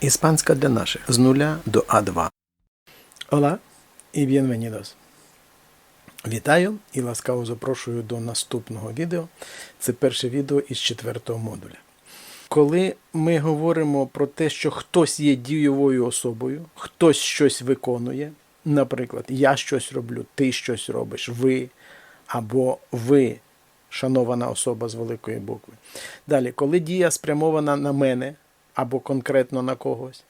Іспанська для наших з нуля до А2. Hola і bienvenidos. Вітаю і ласкаво запрошую до наступного відео. Це перше відео із четвертого модуля. Коли ми говоримо про те, що хтось є дієвою особою, хтось щось виконує, наприклад, я щось роблю, ти щось робиш, ви або ви, шанована особа з великої букви. Далі, коли дія спрямована на мене або конкретно на когось,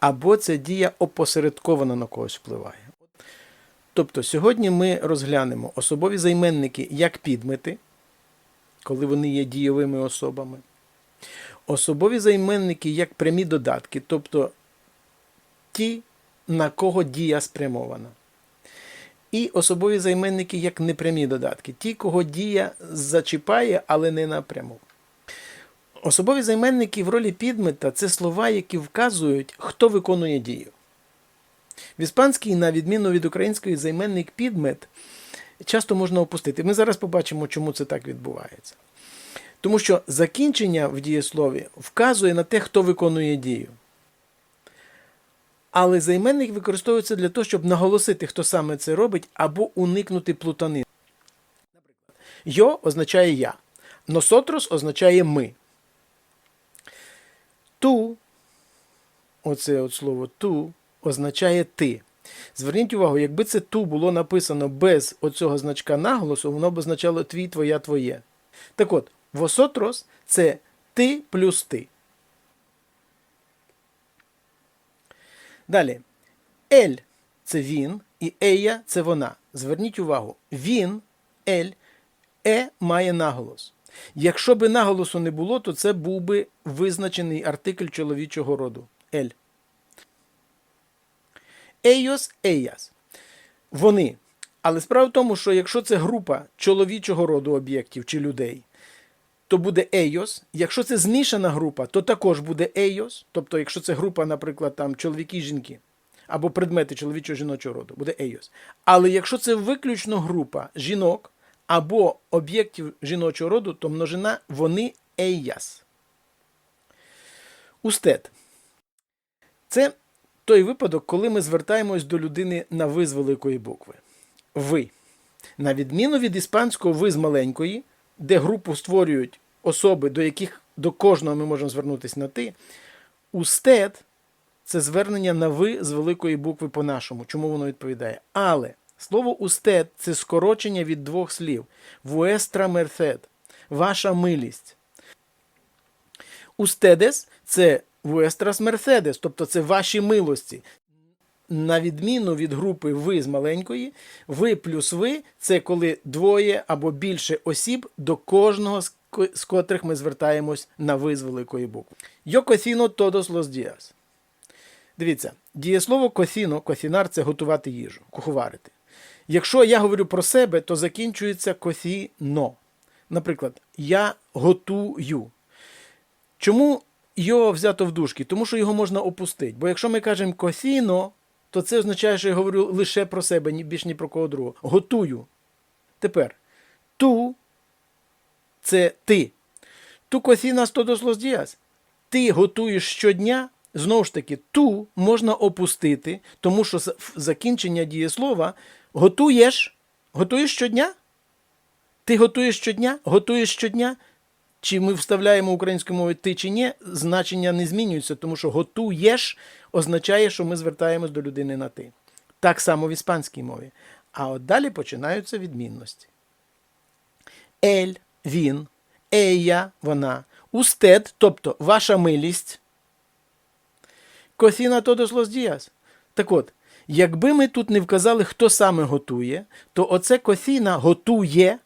або ця дія опосередковано на когось впливає. Тобто сьогодні ми розглянемо особові займенники як підмети, коли вони є дієвими особами, особові займенники як прямі додатки, тобто ті, на кого дія спрямована. І особові займенники як непрямі додатки, ті, кого дія зачіпає, але не напряму. Особові займенники в ролі підмета це слова, які вказують, хто виконує дію. В іспанській, на відміну від української, займенник підмет часто можна опустити. Ми зараз побачимо, чому це так відбувається. Тому що закінчення в дієслові вказує на те, хто виконує дію. Але займенник використовується для того, щоб наголосити, хто саме це робить, або уникнути плутанини. Наприклад, йо означає я. Носотрос означає ми. Ту, оце от слово ту, означає ти. Зверніть увагу, якби це ту було написано без оцього значка наголосу, воно б означало твій, твоя, твоє. Так от, восотрос це ти плюс ти. Далі. Ель це він, і ея це вона. Зверніть увагу, він, ель, е має наголос. Якщо би наголосу не було, то це був би визначений артикль чоловічого роду. Ель. Ейос, еяс. Вони. Але справа в тому, що якщо це група чоловічого роду об'єктів чи людей, то буде ейос. Якщо це змішана група, то також буде ейос. Тобто, якщо це група, наприклад, там чоловіки і жінки, або предмети чоловічого жіночого роду, буде ейос. Але якщо це виключно група жінок або об'єктів жіночого роду, то множина вони ейяс. Устед. Це той випадок, коли ми звертаємось до людини на ви з великої букви. Ви. На відміну від іспанського ви з маленької, де групу створюють особи, до яких до кожного ми можемо звернутися на ти. Устед це звернення на ви з великої букви по-нашому. Чому воно відповідає? Але слово устед це скорочення від двох слів: vuestra merced, ваша милість. Устедес це vuestras mercedes, тобто це ваші милості. На відміну від групи ви з маленької, ви плюс ви це коли двоє або більше осіб до кожного з котрих ми звертаємось на ви з великої букви. Yo cocino todos los días. Дивіться, дієслово косіно, косінар це готувати їжу, куховарити. Якщо я говорю про себе, то закінчується косіно. Наприклад, я готую. Чому його взято в дужки? Тому що його можна опустити. Бо якщо ми кажемо косіно, то це означає, що я говорю лише про себе, більш ні про кого другого. Готую. Тепер ту це ти. Ту todos los días. Ти готуєш щодня. Знову ж таки, ту можна опустити, тому що закінчення дієслова готуєш. Готуєш щодня? Ти готуєш щодня? Готуєш щодня? Чи ми вставляємо українською мовою ти чи ні, значення не змінюється, тому що готуєш означає, що ми звертаємось до людини на ти. Так само в іспанській мові. А от далі починаються відмінності. Ель, він, ея, вона, устед, тобто ваша милість. Косіна todos los días. Так от, якби ми тут не вказали, хто саме готує, то оце косіна готує,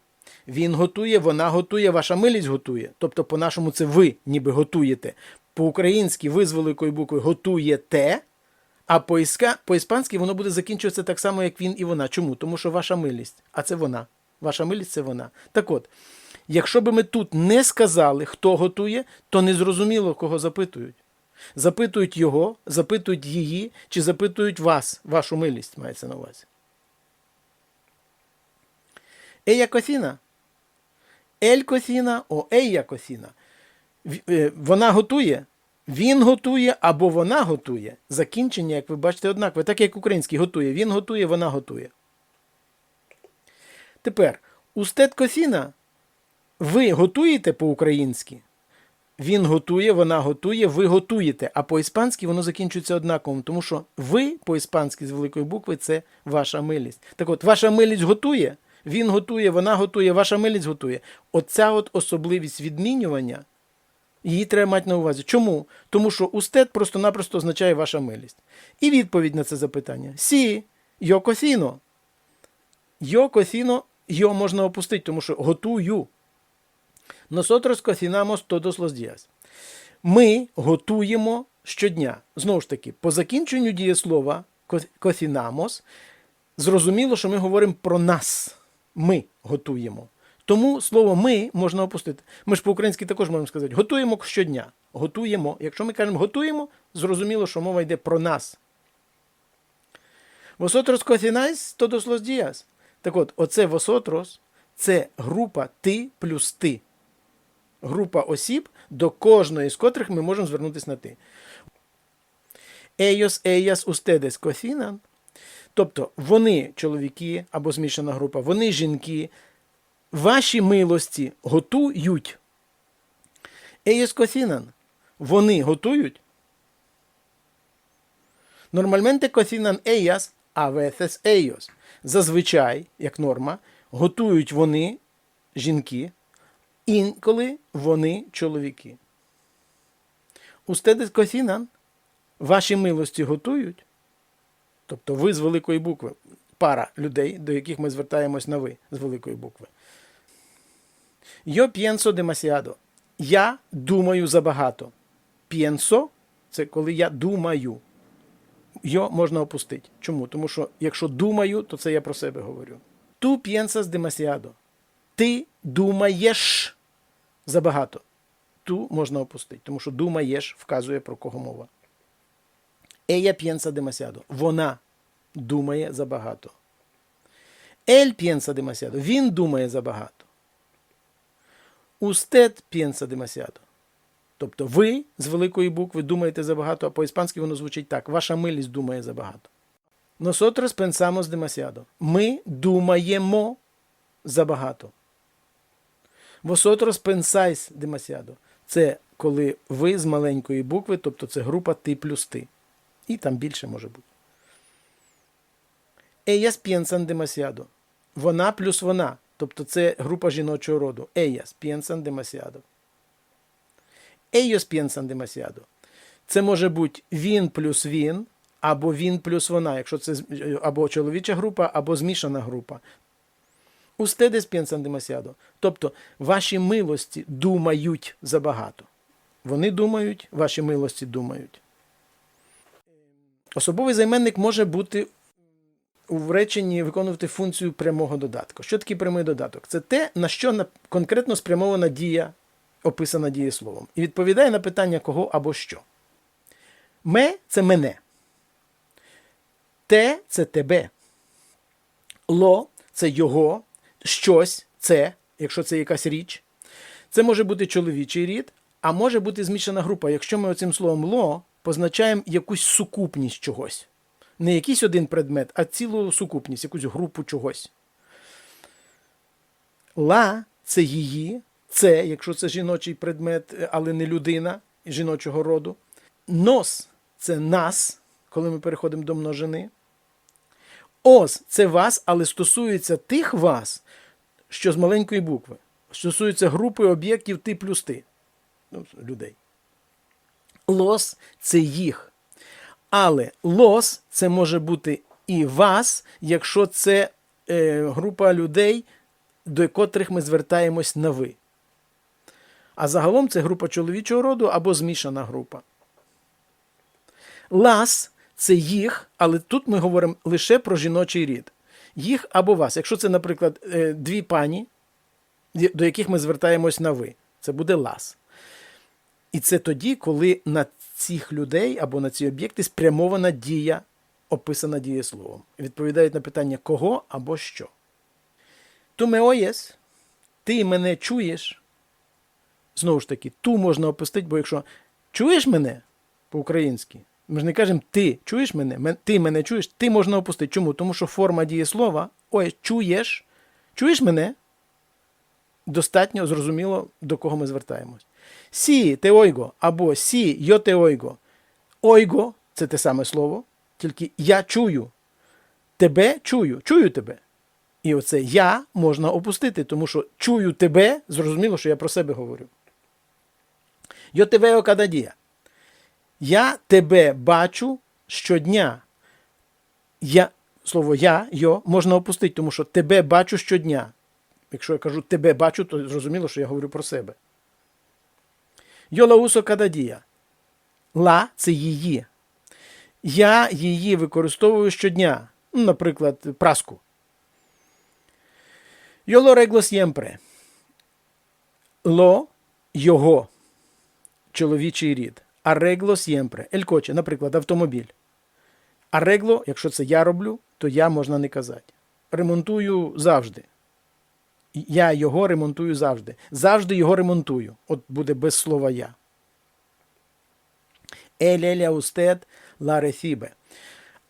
він готує, вона готує, ваша милість готує. Тобто, по-нашому, це ви ніби готуєте. По-українськи ви з великої букви готуєте, а по-іспанськи воно буде закінчуватися так само, як він і вона. Чому? Тому що ваша милість, а це вона. Ваша милість це вона. Так от, якщо би ми тут не сказали, хто готує, то не зрозуміло, кого запитують. Запитують його, запитують її, чи запитують вас, вашу милість, мається на увазі. Ея косіна. Ель косіна, о ея косіна. Е, Вона готує, Він готує або вона готує. Закінчення, як ви бачите, однакове, так як український готує. Він готує, вона готує. Тепер, устет кофіна ви готуєте по-українськи. Він готує, вона готує, ви готуєте. А по-іспанськи воно закінчується однаково, тому що ви по-іспанськи з великої букви це ваша милість. Так от, ваша милість готує, він готує, вона готує, ваша милість готує. Оця от особливість відмінювання, її треба мати на увазі. Чому? Тому що устет просто-напросто означає ваша милість. І відповідь на це запитання: Сі, йо кофіно. Йо кофіно, йо можна опустити, тому що готую. Nosotros cocinamos todos los días. Ми готуємо щодня. Знову ж таки, по закінченню дієслова cocinamos, зрозуміло, що ми говоримо про нас. Ми готуємо. Тому слово ми можна опустити. Ми ж по-українськи також можемо сказати готуємо щодня. Готуємо. Якщо ми кажемо готуємо, зрозуміло, що мова йде про нас. Vosotros cocináis todos los días. Так от, оце vosotros – це група ти плюс ти група осіб, до кожної з котрих ми можемо звернутися на ти. Ellos, ellas, ustedes cocinan. Тобто вони чоловіки або змішана група, вони жінки, ваші милості готують. Ellos cocinan. Вони готують. Нормальменте cocinan ellas, а veces ellos. Зазвичай, як норма, готують вони жінки, Інколи вони чоловіки. Устедес кофінан ваші милості готують. Тобто ви з великої букви, пара людей, до яких ми звертаємось на ви з великої букви. Йо п'єнсо демасіадо. Я думаю забагато. П'єнсо це коли я думаю. Йо можна опустити. Чому? Тому що якщо думаю, то це я про себе говорю. Ту п'єнсас демасіадо. Ти думаєш забагато. Ту можна опустити, тому що думаєш вказує про кого мова. Ella piensa demasiado. Вона думає забагато. Ель piensa demasiado. Він думає забагато. Usted piensa demasiado. Тобто ви з великої букви думаєте забагато, а по-іспанськи воно звучить так. Ваша милість думає забагато. Nosotros pensamos demasiado. Ми думаємо забагато. Vosotros pensáis demasiado. Це коли ви з маленької букви, тобто це група ти плюс ти. І там більше може бути. Ellas piensan demasiado. Вона плюс вона. Тобто це група жіночого роду. Ellas piensan demasiado. Ellos piensan demasiado. Це може бути він плюс він, або він плюс вона, якщо це або чоловіча група, або змішана група. Ustedes piensan demasiado. Тобто ваші милості думають забагато. Вони думають, ваші милості думають. Особовий займенник може бути у реченні виконувати функцію прямого додатку. Що таке прямий додаток? Це те, на що конкретно спрямована дія, описана дієсловом. І відповідає на питання кого або що. Ме це мене. Те це тебе. Ло це його щось, це, якщо це якась річ, це може бути чоловічий рід, а може бути змішана група, якщо ми оцим словом ло позначаємо якусь сукупність чогось. Не якийсь один предмет, а цілу сукупність, якусь групу чогось. Ла це її, це, якщо це жіночий предмет, але не людина жіночого роду. Нос це нас, коли ми переходимо до множини. Ос це вас, але стосується тих вас, що з маленької букви. Стосується групи об'єктів ти плюс ти. Ну, людей. Лос це їх. Але лос це може бути і вас, якщо це е, група людей, до котрих ми звертаємось на ви. А загалом це група чоловічого роду або змішана група. Лас це їх, але тут ми говоримо лише про жіночий рід. Їх або вас. Якщо це, наприклад, е, дві пані, до яких ми звертаємось на ви, це буде лас. І це тоді, коли на цих людей або на ці об'єкти спрямована дія, описана дієсловом. Відповідають на питання кого або що. Ту ме ти мене чуєш. Знову ж таки, ту можна опустити, бо якщо Чуєш мене по-українськи? Ми ж не кажемо ти чуєш мене? Ти мене чуєш? Ти можна опустити. Чому? Тому що форма дієслова ой, чуєш. Чуєш мене? Достатньо зрозуміло, до кого ми звертаємось. Сі те ойго або сі йо те ойго. Ойго це те саме слово, тільки я чую. Тебе чую, чую тебе. І оце я можна опустити, тому що чую тебе, зрозуміло, що я про себе говорю. Йо тебе. Я тебе бачу щодня. Я, слово я, йо, можна опустити, тому що тебе бачу щодня. Якщо я кажу тебе бачу, то зрозуміло, що я говорю про себе. Йо лаусо кададія. Ла це її. Я її використовую щодня. Ну, Наприклад, праску. Lo arreglo siempre. Ло його. Чоловічий рід. Arreglo siempre. El coche, наприклад, автомобіль. Arreglo, якщо це я роблю, то я можна не казати. Ремонтую завжди. Я його ремонтую завжди. Завжди його ремонтую. От буде без слова я. Елеля устед ла рефібе.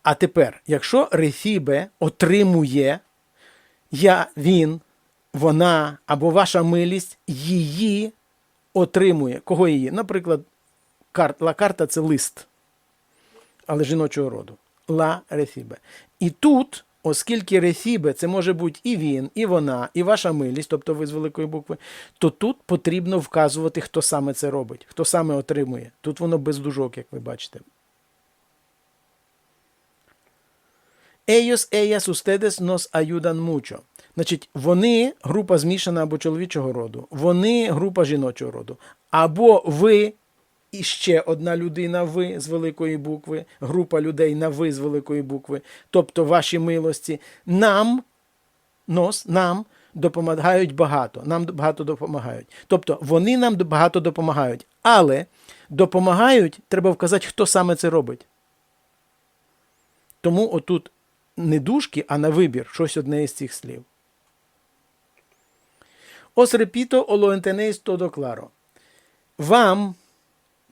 А тепер, якщо рефібе отримує я, він, вона або ваша милість її отримує. Кого її? Наприклад, кар, ла карта це лист, але жіночого роду. Ла рефібе. І тут, оскільки рефібе це може бути і він, і вона, і ваша милість, тобто ви з великої букви, то тут потрібно вказувати, хто саме це робить, хто саме отримує. Тут воно без дужок, як ви бачите. Ellos, ellas, ustedes nos ayudan mucho. Значить, вони група змішана або чоловічого роду, вони група жіночого роду. Або ви і ще одна людина, ви з великої букви, група людей на ви з великої букви, тобто ваші милості, нам, нос, нам допомагають багато. Нам багато допомагають. Тобто вони нам багато допомагають. Але допомагають, треба вказати, хто саме це робить. Тому отут не дужки, а на вибір щось одне із цих слів. Ос репіто оло ентенеїс тодо. Вам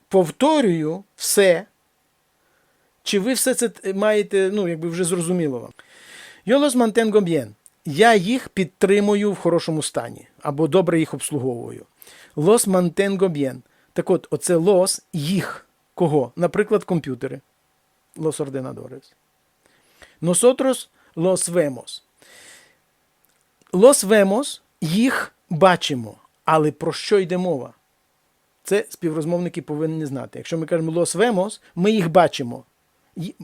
повторюю все. Чи ви все це маєте, ну, якби вже зрозуміло вам. Йолос мантенго bien. Я їх підтримую в хорошому стані або добре їх обслуговую. Лос мантенго bien. Так от, оце лос їх. Кого? Наприклад, комп'ютери. Los ordenadores. Nosotros los vemos. Los vemos, їх бачимо. Але про що йде мова? Це співрозмовники повинні знати. Якщо ми кажемо los vemos, ми їх бачимо.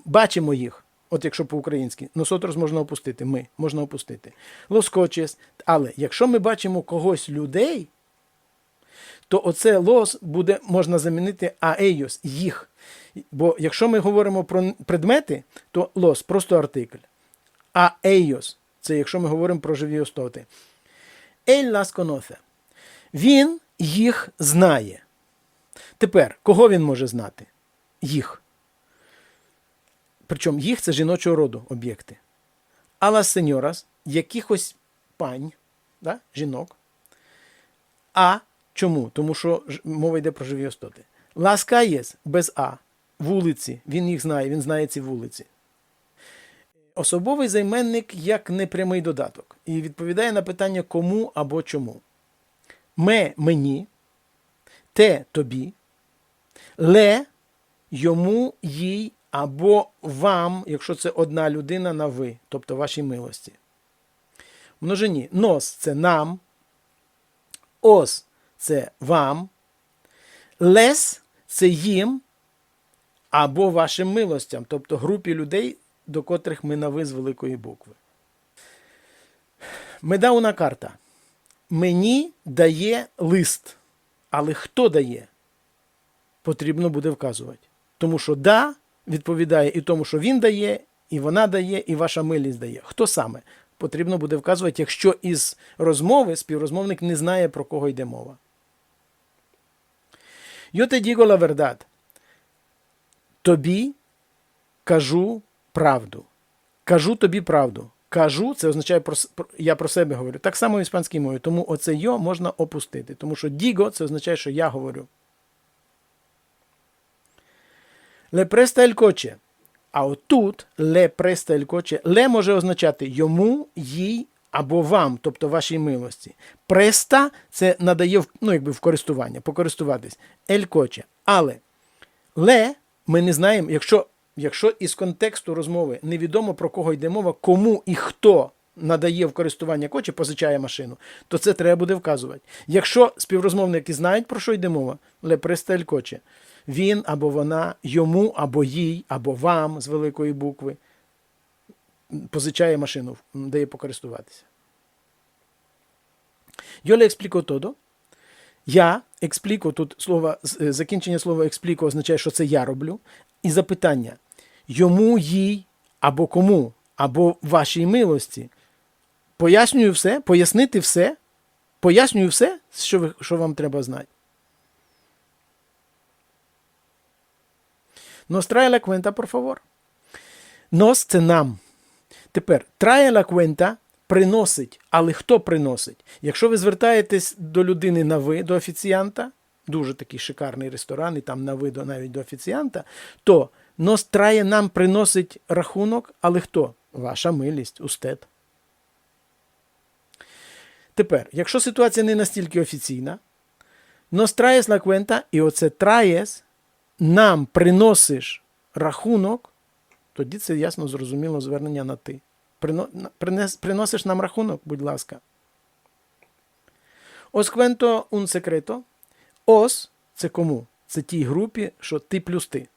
Бачимо їх. От якщо по-українськи. Nosotros можна опустити. Ми можна опустити. Coches. Але якщо ми бачимо когось людей, то оце los буде можна замінити ellos, їх. Бо якщо ми говоримо про предмети, то los просто артикль. А ellos – це якщо ми говоримо про живі істоти. Él las conoce. Він їх знає. Тепер, кого він може знати? Їх. Причому їх це жіночого роду об'єкти. А las señoras – якихось пань, да? жінок. А чому? Тому що мова йде про живі істоти. Las calles без А. Вулиці. Він їх знає, він знає ці вулиці. Особовий займенник як непрямий додаток. І відповідає на питання кому або чому. Ме мені, те тобі, ле йому, їй або вам, якщо це одна людина на ви, тобто вашій милості. В Множині нос це нам, ос це вам, лес це їм або вашим милостям, тобто групі людей, до котрих ми на ви з великої букви. Медауна карта. Мені дає лист. Але хто дає? Потрібно буде вказувати. Тому що да відповідає і тому, що він дає, і вона дає, і ваша милість дає. Хто саме? Потрібно буде вказувати, якщо із розмови співрозмовник не знає, про кого йде мова. Te digo la. Тобі кажу правду. Кажу тобі правду. Кажу, це означає про- я про себе говорю. Так само в іспанській мові. Тому оце йо можна опустити. Тому що діго це означає, що я говорю. Le presta el coche. А отут le presta el coche. Le може означати йому, їй або вам, тобто вашій милості. Преста це надає ну, якби в користування, покористуватись. El coche. Але ле ми не знаємо, якщо, якщо із контексту розмови невідомо про кого йде мова, кому і хто надає в користування коче, позичає машину, то це треба буде вказувати. Якщо співрозмовники знають, про що йде мова, ле престель коче. Він або вона йому, або їй, або вам з великої букви позичає машину, дає покористуватися. Yo explico todo. Я експліко, тут слово, закінчення слова експліко означає, що це я роблю. І запитання йому, їй, або кому, або вашій милості. Пояснюю все, пояснити все, пояснюю все, що, ви, що вам треба знати. Nos trae la cuenta, por favor. Nos – це нам. Тепер trae la cuenta приносить, але хто приносить? Якщо ви звертаєтесь до людини на ви, до офіціанта, дуже такий шикарний ресторан, і там на ви навіть до офіціанта, то nos trae нам приносить рахунок, але хто? Ваша милість, устед. Тепер, якщо ситуація не настільки офіційна, nos traes la cuenta, і оце traes, нам приносиш рахунок, тоді це ясно зрозуміло звернення на ти. Приносиш нам рахунок, будь ласка. Os cuento un secreto. Os це кому? Це тій групі, що ти плюс ти.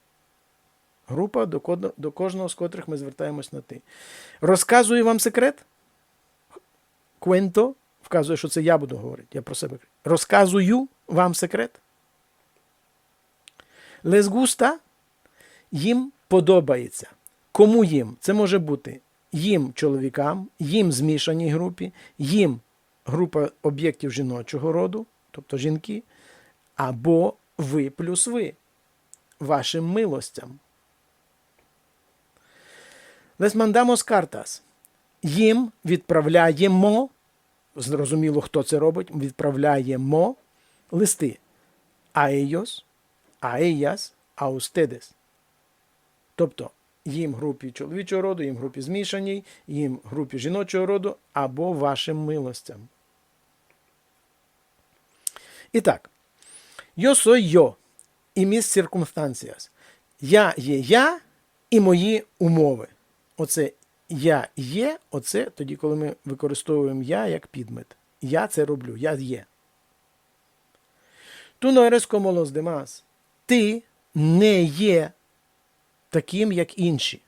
Група, до, кожного з котрих ми звертаємось на ти. Розказую вам секрет. Cuento вказує, що це я буду говорити. Я про себе. Розказую вам секрет. Les gusta їм подобається. Кому їм? Це може бути їм чоловікам, їм змішаній групі, їм група об'єктів жіночого роду, тобто жінки, або ви плюс ви, вашим милостям. Les mandamos cartas. Їм відправляємо, зрозуміло, хто це робить, відправляємо листи. А ellos, а ellas, а ustedes. Тобто їм групі чоловічого роду, їм групі змішаній, їм групі жіночого роду або вашим милостям. І так, yo soy yo і mis circunstancias. Я є я і мої умови. Оце я є, оце тоді, коли ми використовуємо я як підмет. Я це роблю, я є. Tú no eres como los demás. Ти не є таким, як інші.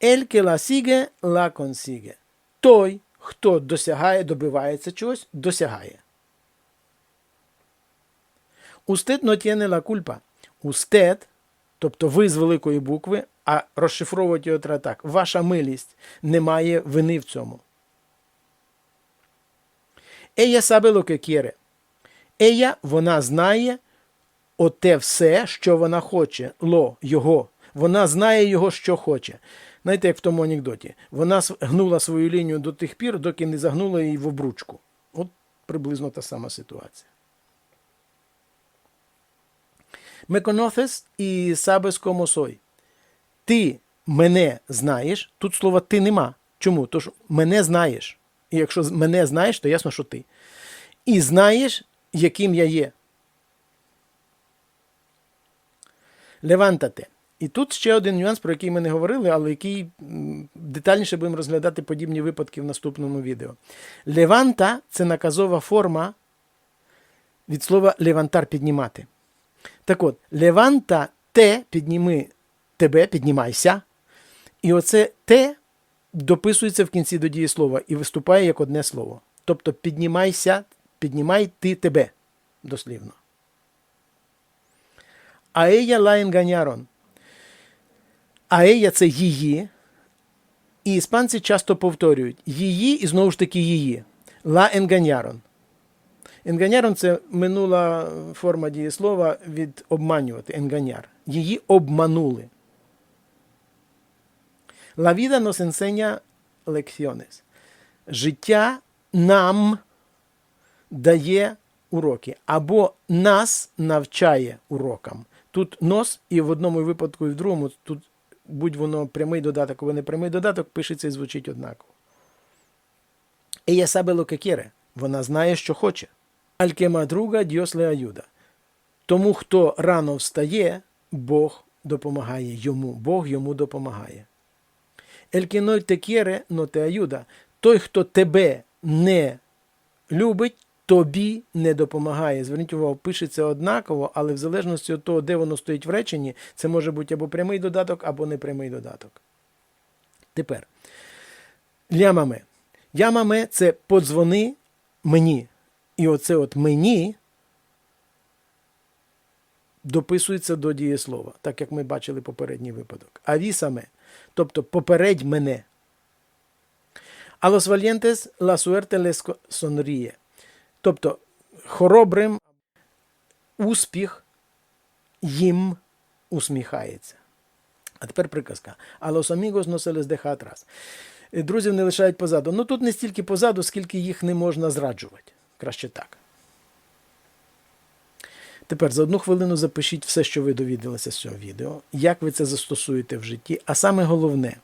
El que la sigue, la consigue. Той, хто досягає, добивається чогось, досягає. Usted no tiene la culpa. Usted, тобто ви з великої букви, а розшифровувати його треба так. Ваша милість не має вини в цьому. Ella sabe lo que quiere. Ella, вона знає оте все, що вона хоче. Ло, його. Вона знає його, що хоче. Знаєте, як в тому анекдоті. Вона гнула свою лінію до тих пір, доки не загнула її в обручку. От приблизно та сама ситуація. Y sabes cómo soy. Ти мене знаєш. Тут слова ти нема. Чому? Тож мене знаєш. І якщо мене знаєш, то ясно, що ти. І знаєш, яким я є. Левантате. І тут ще один нюанс, про який ми не говорили, але який детальніше будемо розглядати подібні випадки в наступному відео. Леванта це наказова форма від слова левантар піднімати. Так от, леванта те, підніми тебе, піднімайся. І оце те дописується в кінці до дієслова і виступає як одне слово. Тобто піднімайся, піднімай ти тебе, дослівно. А ella la engañaron. А ella – це її. І іспанці часто повторюють її і знову ж таки її. La engañaron. Engañaron – це минула форма дієслова від обманювати. Engañar. Її обманули. La vida nos enseña lecciones. Життя нам дає уроки, або нас навчає урокам. Тут нос, і в одному випадку, і в другому, тут будь воно прямий додаток, або не прямий додаток, пишеться і звучить однаково. Ella sabe lo que. Вона знає, що хоче. Al que madruga, Dios. Тому, хто рано встає, Бог допомагає йому. Бог йому допомагає. El que no te quiere. Той, хто тебе не любить, тобі не допомагає. Зверніть увагу, пишеться однаково, але в залежності від того, де воно стоїть в реченні, це може бути або прямий додаток, або непрямий додаток. Тепер. Лямаме. Лямаме це подзвони мені. І оце от мені дописується до дієслова, так як ми бачили попередній випадок. Авісаме, тобто попередь мене. А los valientes la. Тобто хоробрим успіх їм усміхається. А тепер приказка. А los amigos no se Друзів не лишають позаду. Ну тут не стільки позаду, скільки їх не можна зраджувати. Краще так. Тепер за одну хвилину запишіть все, що ви довідалися з цього відео, як ви це застосуєте в житті. А саме головне,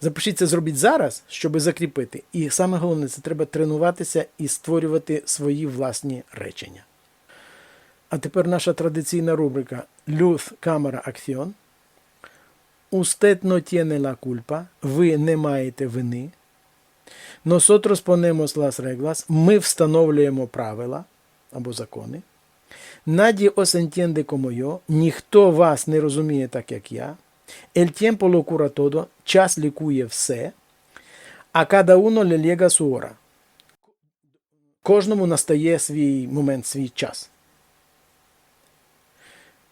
запишіть це зробіть зараз, щоб закріпити. І саме головне, це треба тренуватися і створювати свої власні речення. А тепер наша традиційна рубрика Luz, Cámara, Acción. Usted no tiene la culpa. Ви не маєте вини. Nosotros ponemos las reglas. Ми встановлюємо правила або закони. Nadie os entiende. Ніхто вас не розуміє так, як я. El tiempo lo cura todo. Час лікує все. А cada uno le llega su hora. Кожному настає свій момент, свій час.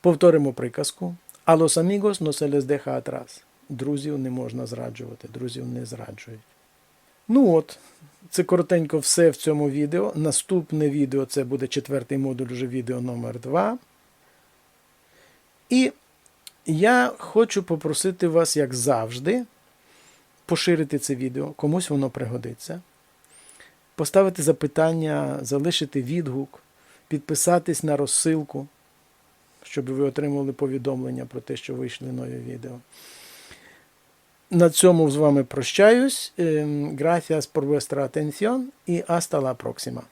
Повторимо приказку. А los amigos no se les deja atrás. Друзів не можна зраджувати, друзів не зраджують. Ну от, це коротенько все в цьому відео. Наступне відео це буде четвертий модуль, вже відео номер 2. І я хочу попросити вас, як завжди, поширити це відео, комусь воно пригодиться. Поставити запитання, залишити відгук, підписатись на розсилку, щоб ви отримали повідомлення про те, що вийшли нові відео. На цьому з вами прощаюсь. Gracias por vuestra atención y hasta la próxima.